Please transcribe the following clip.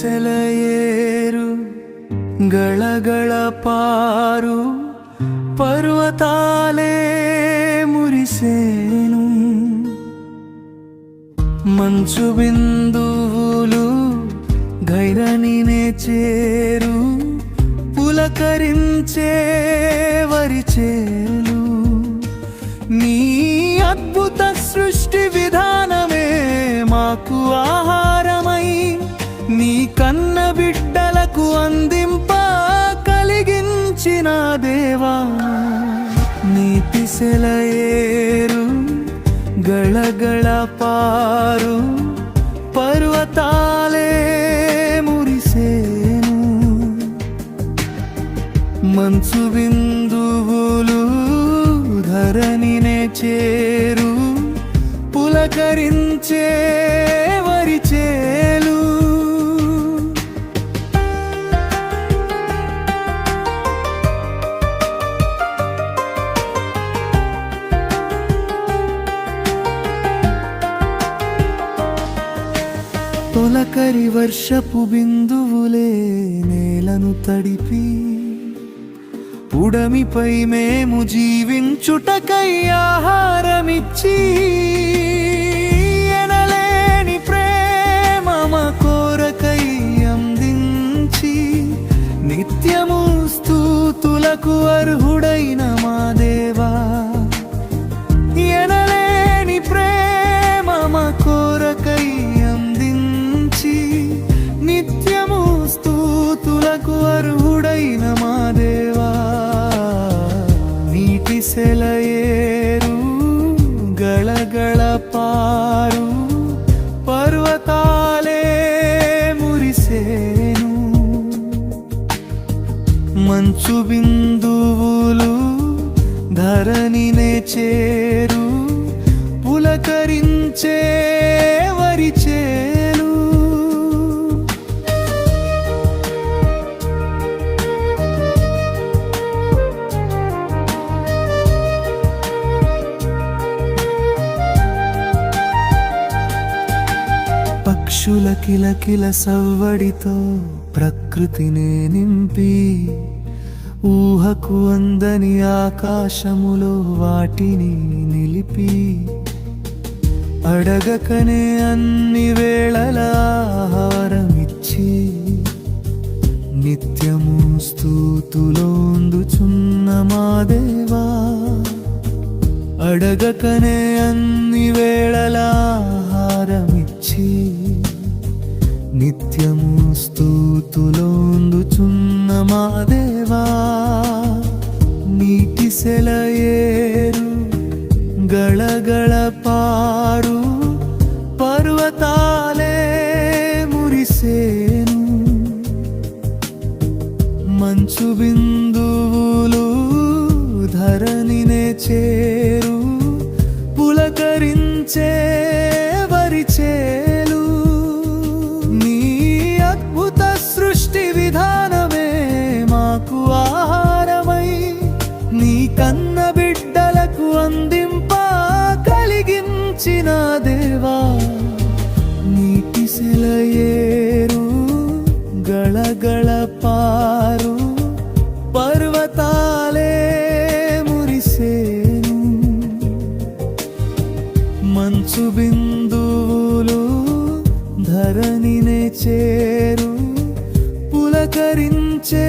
ಸೆಲೆಯೇರು ಗಳಗಳ ಪಾರು పర్వతాలే మురిసేను మంచు బిందువులు గైరనినే చేరు పులకరించే వరిచేలు బిడ్డలకు అందింప కలిగించిన దేవా నీతి సెలయేరు గళగళ పారు పర్వతాలే మురిసేను. మంచు బిందువులు ధరణినే చేరు పులకరించే తొలకరి వర్షపు బిందువులే నేలను తడిపి ఉడమిపై మేము జీవించుటకై ఆహారమిచ్చి ఎనలేని ప్రేమ మా కోరకై అందించి నిత్యము స్తూతులకు అర్హుడైన మంచు బిందువులు ధరణినే చేరు పులకరించే వరిచేలు పక్షుల కిలకిల సవ్వడితో ప్రకృతినే నింపి ఊహకు అందని ఆకాశములో వాటిని నిలిపి అడగకనే అన్ని వేళల ఆహారమిచ్చి నిత్యము స్థూతులోందుచున్న మా దేవా. అడగకనే అన్ని వేళల ఆహారమిచ్చి నిత్యము స్థూతులోందుచున్న మా దేవా నీటి సెలయేరు గళగళ పారు పర్వతాలే మురిసేను. మంచు బిందువులు ధరణినే చేరు పులకరించే వరిచే పారు పర్వతాలే మురిసేను. మంచు బిందువులు ధరణినే చేరు పులకరించే